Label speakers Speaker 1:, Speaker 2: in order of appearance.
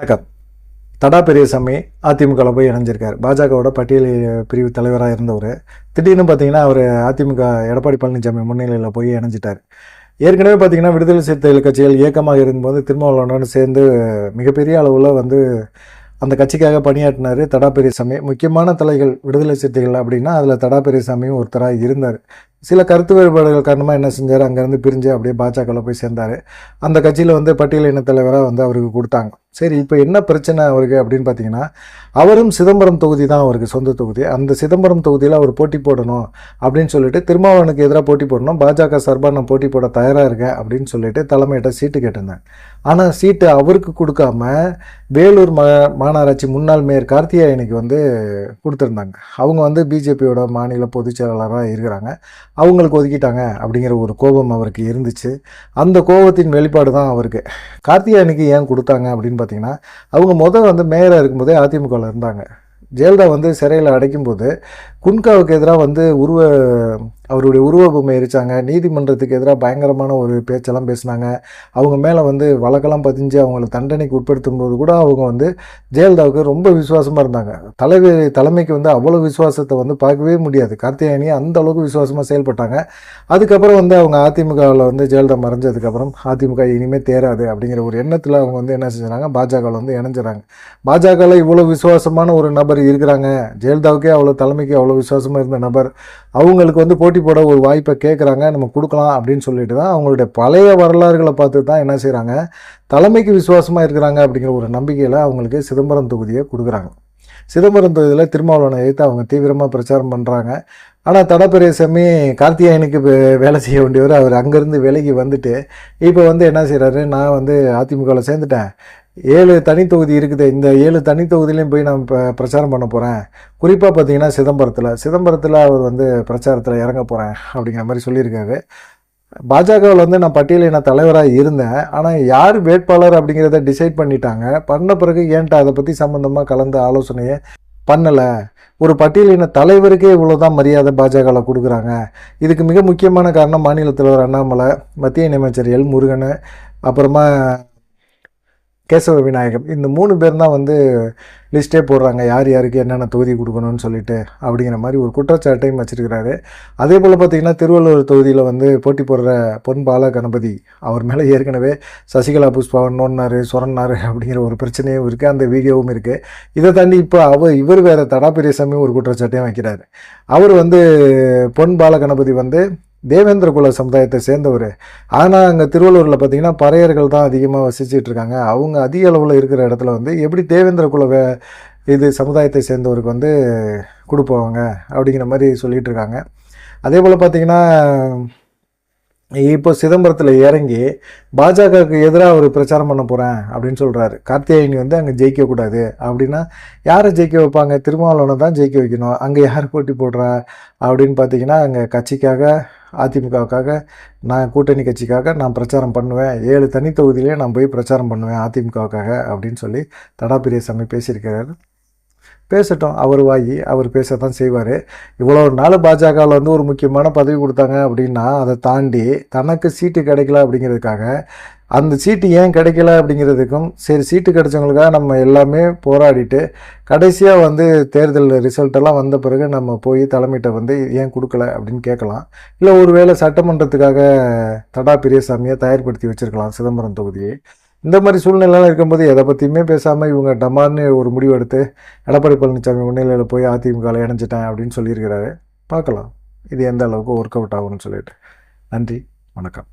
Speaker 1: வணக்கம். தடா பெரியசாமி அதிமுகவில் போய் இணைஞ்சிருக்கார். பாஜகவோட பட்டியல் பிரிவு தலைவராக இருந்தவர். திடீர்னு பார்த்தீங்கன்னா அவர் அதிமுக எடப்பாடி பழனிசாமி முன்னிலையில் போய் இணைஞ்சிட்டார். ஏற்கனவே பார்த்தீங்கன்னா விடுதலை சிறுத்தைகள் கட்சிகள் இயக்கமாக இருந்தபோது திருமாவளவனுடன் சேர்ந்து மிகப்பெரிய அளவில் வந்து அந்த கட்சிக்காக பணியாற்றினார் தடா பெரியசாமி. முக்கியமான தலைகள் விடுதலை சிறுத்தைகள் அப்படின்னா அதில் தடா பெரியசாமியும் ஒருத்தராக இருந்தார். சில கருத்து வேறுபாடுகள் காரணமாக என்ன செஞ்சார்? அங்கேருந்து பிரிஞ்சு அப்படியே பாஜகவில் போய் சேர்ந்தார். அந்த கட்சியில் வந்து பட்டியல் இன தலைவராக வந்து அவருக்கு கொடுத்தாங்க. சரி இப்போ என்ன பிரச்சனை அவருக்கு அப்படின்னு பார்த்தீங்கன்னா அவரும் சிதம்பரம் தொகுதி தான் அவருக்கு சொந்த தொகுதி. அந்த சிதம்பரம் தொகுதியில் அவர் போட்டி போடணும் அப்படின்னு சொல்லிட்டு திருமாவளவனுக்கு எதிராக போட்டி போடணும் பாஜக சார்பாக நான் போட்டி போட தயாராக இருக்கேன் அப்படின்னு சொல்லிட்டு தலைமையிட்ட சீட்டு கேட்டிருந்தேன் ஆனால் சீட்டு அவருக்கு கொடுக்காம வேலூர் மா மாநகராட்சி முன்னாள் மேயர் கார்த்தியாயனுக்கு வந்து கொடுத்துருந்தாங்க. அவங்க வந்து பிஜேபியோட மாநில பொதுச் செயலாளராக இருக்கிறாங்க. அவங்களுக்கு ஒதுக்கிட்டாங்க அப்படிங்கிற ஒரு கோபம் அவருக்கு இருந்துச்சு. அந்த கோபத்தின் வெளிப்பாடு தான் அவருக்கு. கார்த்தியாயனுக்கு ஏன் கொடுத்தாங்க அப்படின்னு பார்த்தீங்கன்னா அவங்க முதல் வந்து மேயராக இருக்கும்போதே அதிமுகவில் இருந்தாங்க. ஜெயலலிதா வந்து சிறையில் அடைக்கும்போது குன்காவுக்கு எதிராக வந்து உருவ அவருடைய உருவ பொம்மை எரிச்சாங்க. நீதிமன்றத்துக்கு எதிராக பயங்கரமான ஒரு பேச்செல்லாம் பேசினாங்க. அவங்க மேலே வந்து வழக்கெல்லாம் பதிஞ்சு அவங்கள தண்டனைக்கு உட்படுத்தும் போது கூட அவங்க வந்து ஜெயலலிதாவுக்கு ரொம்ப விசுவாசமாக இருந்தாங்க. தலைவி தலைமைக்கு வந்து அவ்வளோ விசுவாசத்தை வந்து பார்க்கவே முடியாது. கார்த்தியாயனி அந்த அளவுக்கு விசுவாசமாக செயல்பட்டாங்க. அதுக்கப்புறம் வந்து அவங்க அதிமுகவில் வந்து ஜெயலலிதா மறைஞ்சதுக்கப்புறம் அதிமுக இனிமேல் தேராது அப்படிங்கிற ஒரு எண்ணத்தில் அவங்க வந்து என்ன செஞ்சாங்க? பாஜகவில் வந்து இணைஞ்சுறாங்க. பாஜகவில் இவ்வளோ விசுவாசமான ஒரு நபர் இருக்கிறாங்க. ஜெயலலிதாவுக்கே அவ்வளோ தலைமைக்கு அவ்வளோ விசுவாசமாக இருந்த நபர். அவங்களுக்கு வந்து போட்டி போட ஒரு வாய்ப்பை கேட்குறாங்க நம்ம கொடுக்கலாம் அப்படின்னு சொல்லிட்டு தான் அவங்களுடைய பழைய வரலாறுகளை பார்த்து தான் என்ன செய்கிறாங்க தலைமைக்கு விசுவாசமாக இருக்கிறாங்க அப்படிங்கிற ஒரு நம்பிக்கையில் அவங்களுக்கு சிதம்பரம் தொகுதியை கொடுக்குறாங்க. சிதம்பரம் தொகுதியில் திருமாவளவனை எதிர்த்து அவங்க தீவிரமாக பிரச்சாரம் பண்ணுறாங்க ஆனால் தடப்பெரியசாமி கார்த்தியாயனுக்கு வேலை செய்ய வேண்டியவர் அவர் அங்கேருந்து விலகி வந்துட்டு இப்போ வந்து என்ன செய்கிறாரு நான் வந்து அதிமுகவில் சேர்ந்துட்டேன். ஏழு தனி தொகுதி இருக்குது. இந்த ஏழு தனி தொகுதியிலையும் போய் நான் இப்போ பிரச்சாரம் பண்ண போகிறேன் குறிப்பாக பார்த்தீங்கன்னா சிதம்பரத்தில். சிதம்பரத்தில் அவர் வந்து பிரச்சாரத்தில் இறங்க போகிறேன் அப்படிங்கிற மாதிரி சொல்லியிருக்காரு. பாஜகவில் வந்து நான் பட்டியலின தலைவராக இருந்தேன். ஆனால் யார் வேட்பாளர் அப்படிங்கிறத டிசைட் பண்ணிட்டாங்க. பண்ண பிறகு ஏன்ட்ட அதை பற்றி சம்மந்தமாக கலந்த ஆலோசனையை பண்ணலை? ஒரு பட்டியலின தலைவருக்கே இவ்வளோதான் மரியாதை பாஜகவில் கொடுக்குறாங்க. இதுக்கு மிக முக்கியமான காரணம் மாநில தலைவர் அண்ணாமலை மத்திய இணையமைச்சர் எல் முருகன் அப்புறமா கேசவ விநாயகம். இந்த மூணு பேர் தான் வந்து லிஸ்ட்டே போடுறாங்க. யார் யாருக்கு என்னென்ன தொகுதி கொடுக்கணும்னு சொல்லிட்டு அப்படிங்கிற மாதிரி ஒரு குற்றச்சாட்டையும் வச்சுருக்கிறாரு. அதே போல் பார்த்தீங்கன்னா திருவள்ளூர் தொகுதியில் வந்து போட்டி போடுற பொன் பால கணபதி அவர் மேலே ஏற்கனவே சசிகலா புஷ்பாவன் நோன்னாரு சொரன்னாரு அப்படிங்கிற ஒரு பிரச்சனையும் இருக்குது அந்த வீடியோவும் இருக்குது இதை தாண்டி இப்போ அவர் இவர் வேறு தடா பெரியசாமி ஒரு குற்றச்சாட்டையும் வைக்கிறாரு. அவர் வந்து பொன் பால கணபதி வந்து தேவேந்திர குல சமுதாயத்தை சேர்ந்தவர். ஆனால் அங்கே திருவள்ளூரில் பார்த்தீங்கன்னா பறையர்கள் தான் அதிகமாக வசிச்சுட்டு இருக்காங்க. அவங்க அதிக அளவில் இருக்கிற இடத்துல வந்து எப்படி தேவேந்திர குல வே இது சமுதாயத்தை சேர்ந்தவருக்கு வந்து கொடுப்பாங்க அப்படிங்கிற மாதிரி சொல்லிகிட்டு இருக்காங்க. அதே போல் பார்த்தீங்கன்னா இப்போ சிதம்பரத்தில் இறங்கி பாஜகவுக்கு எதிராக அவர் பிரச்சாரம் பண்ண போகிறேன் அப்படின்னு சொல்கிறாரு கார்த்திகேயனி வந்து அங்கே ஜெயிக்கக்கூடாது அப்படின்னா யாரை ஜெயிக்க வைப்பாங்க? திருமாவளவனை தான் ஜெயிக்க வைக்கணும். அங்கே யார் போட்டி போடுறா? அப்படின்னு பார்த்தீங்கன்னா அங்கே கட்சிக்காக அதிமுகவுக்காக நான் கூட்டணி கட்சிக்காக நான் பிரச்சாரம் பண்ணுவேன். ஏழு தனி தொகுதியிலே நான் போய் பிரச்சாரம் பண்ணுவேன் அதிமுகவுக்காக அப்படின்னு சொல்லி தடா பெரியசாமி பேசியிருக்கிறார். பேசட்டும். அவர் வாங்கி அவர் பேசத்தான் செய்வார். இவ்வளோ நாள் பாஜகவில் வந்து ஒரு முக்கியமான பதவி கொடுத்தாங்க அப்படின்னா அதை தாண்டி தனக்கு சீட்டு கிடைக்கல அப்படிங்கிறதுக்காக அந்த சீட்டு ஏன் கிடைக்கல அப்படிங்கிறதுக்கும் சரி சீட்டு கிடைச்சவங்களுக்காக நம்ம எல்லாமே போராடிட்டு கடைசியாக வந்து தேர்தல் ரிசல்ட்டெல்லாம் வந்த பிறகு நம்ம போய் தலைமையிட்ட வந்து ஏன் கொடுக்கல அப்படின்னு கேட்கலாம். இல்லை ஒருவேளை சட்டமன்றத்துக்காக தடா பெரியசாமியை தயார்படுத்தி வச்சுருக்கலாம் சிதம்பரம் தொகுதியை. இந்த மாதிரி சூழ்நிலைலாம் இருக்கும்போது எதை பற்றியுமே பேசாமல் இவங்க டமார்னு ஒரு முடிவு எடுத்து எடப்பாடி பழனிசாமி முன்னிலையில் போய் அதிமுகவில் இணைஞ்சிட்டேன் அப்படின்னு சொல்லியிருக்கிறாரு. பார்க்கலாம். இது எந்த அளவுக்கு ஒர்க் அவுட் ஆகும்னு சொல்லிட்டு. நன்றி. வணக்கம்.